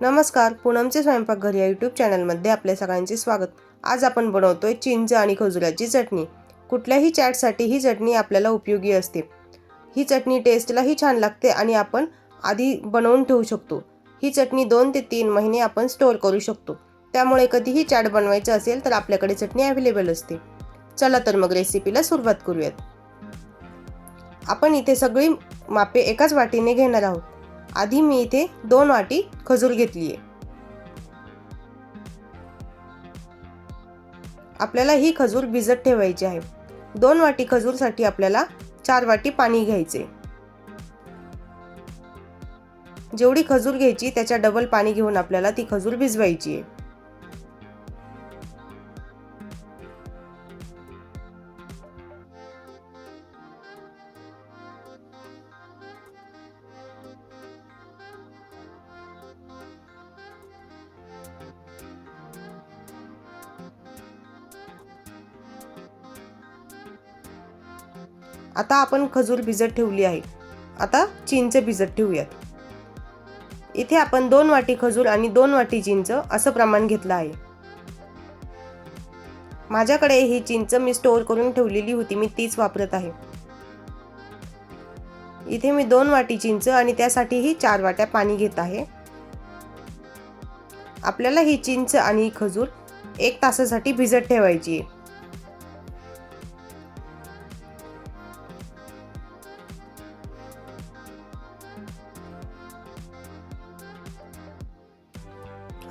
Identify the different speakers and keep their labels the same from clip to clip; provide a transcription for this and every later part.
Speaker 1: नमस्कार पूनमचे स्वयंपाकघर या यूट्यूब चॅनलमध्ये आपल्या सगळ्यांचे स्वागत. आज आपण बनवतोय चिंच आणि खजुराची चटणी. कुठल्याही चॅटसाठी ही चटणी आपल्याला उपयोगी असते. ही चटणी टेस्टलाही छान लागते आणि आपण आधी बनवून ठेवू शकतो. ही चटणी दोन ते तीन महिने आपण स्टोअर करू शकतो. त्यामुळे कधीही चॅट बनवायचं असेल तर आपल्याकडे चटणी अवेलेबल असते. चला तर मग रेसिपीला सुरुवात करूयात. आपण इथे सगळी मापे एकाच वाटीने घेणार आहोत. आधी मी इथे दोन वाटी खजूर घेतली आहे आपल्याला ही खजूर भिजत ठेवायची आहे. दोन वाटी खजूरसाठी आपल्याला चार वाटी पाणी घ्यायचे. जेवढी खजूर घ्यायची त्याच्या डबल पाणी घेऊन आपल्याला ती खजूर भिजवायची आहे. आता आपण खजूर भिजत ठेवली आहे. आता चिंच भिजत ठेवूयात. इथे आपण दोन वाटी खजूर आणि दोन वाटी चिंच असं प्रमाण घेतलं आहे. माझ्याकडे ही चिंच मी स्टोअर करून ठेवलेली होती मी तीच वापरत आहे. इथे मी दोन वाटी चिंच आणि त्यासाठीही चार वाट्या पाणी घेत आहे. आपल्याला ही चिंच आणि खजूर एक तासासाठी भिजत ठेवायची आहे.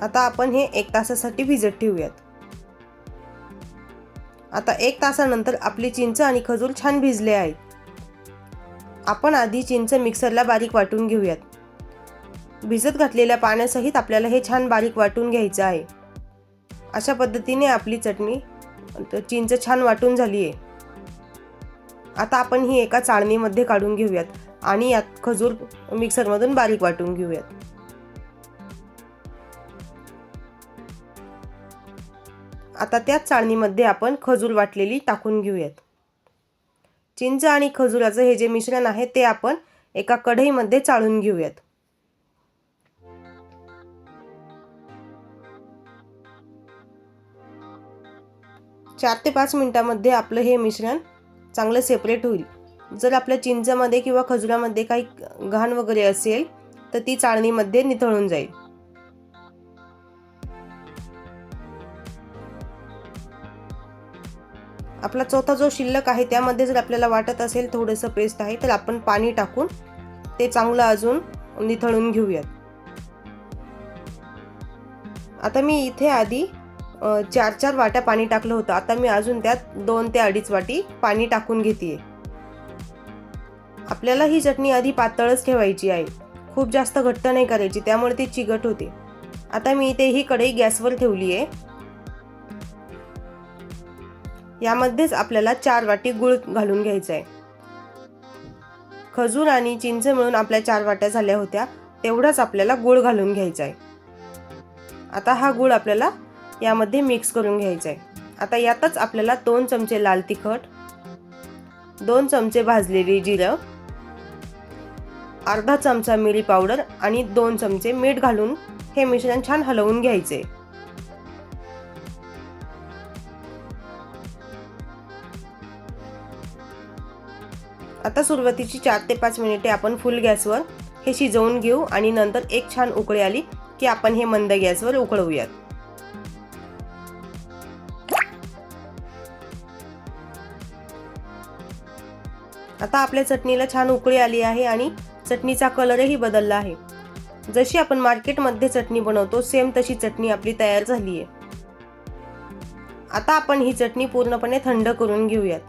Speaker 1: आता आपण हे एक तासासाठी भिजत ठेवूयात. आता एक तासानंतर आपली चिंच आणि खजूर छान भिजले आहेत. आपण आधी चिंच मिक्सरला बारीक वाटून घेऊयात. भिजत घातलेल्या पाण्यासहित आपल्याला हे छान बारीक वाटून घ्यायचं आहे. अशा पद्धतीने आपली चटणी चिंच छान वाटून झाली आहे. आता आपण ही एका चाळणीमध्ये काढून घेऊयात आणि यात खजूर मिक्सरमधून बारीक वाटून घेऊयात. आता त्याच चाळणीमध्ये आपण खजूर वाटलेली टाकून घेऊयात. चिंच आणि खजुराचं हे जे मिश्रण आहे ते आपण एका कढईमध्ये चाळून घेऊयात. चार ते पाच मिनटामध्ये आपलं हे मिश्रण चांगलं सेपरेट होईल. जर आपल्या चिंचामध्ये किंवा खजुरामध्ये काही घाण वगैरे असेल तर ती चाळणीमध्ये निथळून जाईल. आपला चौथा जो शिल्लक आहे त्यामध्ये जर आपल्याला वाटत असेल थोडंसं पेस्ट आहे तर आपण पाणी टाकून ते चांगलं अजून निथळून घेऊयात. आता मी इथे आधी चार चार वाट्या पाणी टाकलं होतं. आता मी अजून त्यात दोन ते अडीच वाटी पाणी टाकून घेते आपल्याला ही चटणी आधी पातळच ठेवायची आहे. खूप जास्त घट्ट नाही करायची त्यामुळे ती चिकट होते. आता मी इथे ही कढई गॅसवर ठेवली आहे यामध्येच आपल्याला चार वाटी गुळ घालून घ्यायचं आहे खजूर आणि चिंच मिळून आपल्या चार वाट्या झाल्या होत्या तेवढाच आपल्याला गुळ घालून घ्यायचा आहे आता हा गुळ आपल्याला यामध्ये मिक्स करून घ्यायचा आहे आता यातच आपल्याला दोन चमचे लाल तिखट दोन चमचे भाजलेली जिरं अर्धा चमचा मिरी पावडर आणि दोन चमचे मीठ घालून हे मिश्रण छान हलवून घ्यायचे आता सुरुवातीची चार ते पाच मिनिटे आपण फुल गॅसवर हे शिजवून घेऊ आणि नंतर एक छान उकळी आली की आपण हे मंद गॅसवर उकळवूयात. आता आपल्या चटणीला छान उकळी आली आहे आणि चटणीचा कलरही बदलला आहे. जशी आपण मार्केटमध्ये चटणी बनवतो सेम तशी चटणी आपली तयार झाली आहे आता आपण ही चटणी पूर्णपणे थंड करून घेऊयात.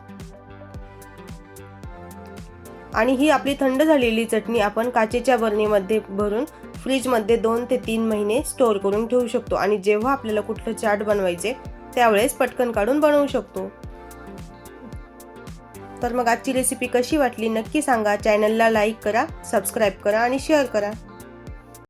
Speaker 1: आणि ही आपली थंड झालेली चटणी आपण काचेच्या बरणीमध्ये भरून फ्रीजमध्ये दोन ते तीन महिने स्टोअर करून ठेवू शकतो. आणि जेव्हा आपल्याला कुठलं चाट बनवायचे त्यावेळेस पटकन काढून बनवू शकतो. तर मग आजची रेसिपी कशी वाटली नक्की सांगा. चॅनलला लाईक करा सबस्क्राईब करा आणि शेअर करा.